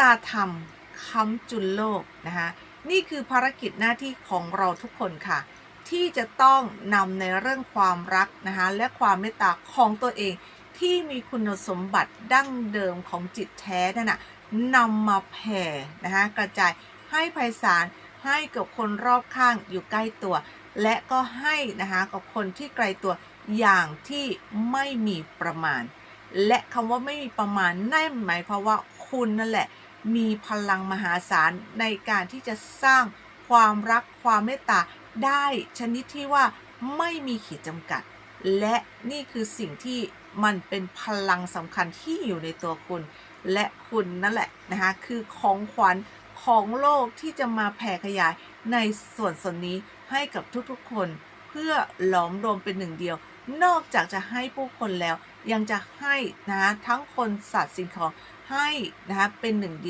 ตาธรรมค้ำจุนโลกนะคะนี่คือภารกิจหน้าที่ของเราทุกคนค่ะ ที่จะต้องนำในเรื่องความรักนะคะและความเมตตาของตัวเอง ที่มีคุณสมบัติดั้งเดิมของจิตแท้นั่นนะนำมาแผ่นะคะกระจายให้ไพศาลให้กับคนรอบข้างอยู่ใกล้ตัว และก็ให้นะคะกับคนที่ไกลตัวอย่างที่ไม่มีประมาณ และคำว่าไม่มีประมาณนั่นหมายความว่าคุณนั่นแหละ มีพลังมหาศาลในการที่จะสร้างความรักความเมตตาได้ชนิดที่ว่าไม่มีขีดจำกัด และนี่คือสิ่งที่มันเป็นพลังสำคัญที่อยู่ในตัวคุณ และคุณนั่นแหละนะคะคือของขวัญของโลกที่จะมาแผ่ขยายในส่วนส่วนนี้ให้กับทุกๆคน เพื่อหลอมรวมเป็นหนึ่งเดียว นอกจากจะให้ผู้คนแล้ว ยังจะให้นะคะทั้งคนสัตว์สิ่งของให้นะคะเป็นหนึ่งเดียว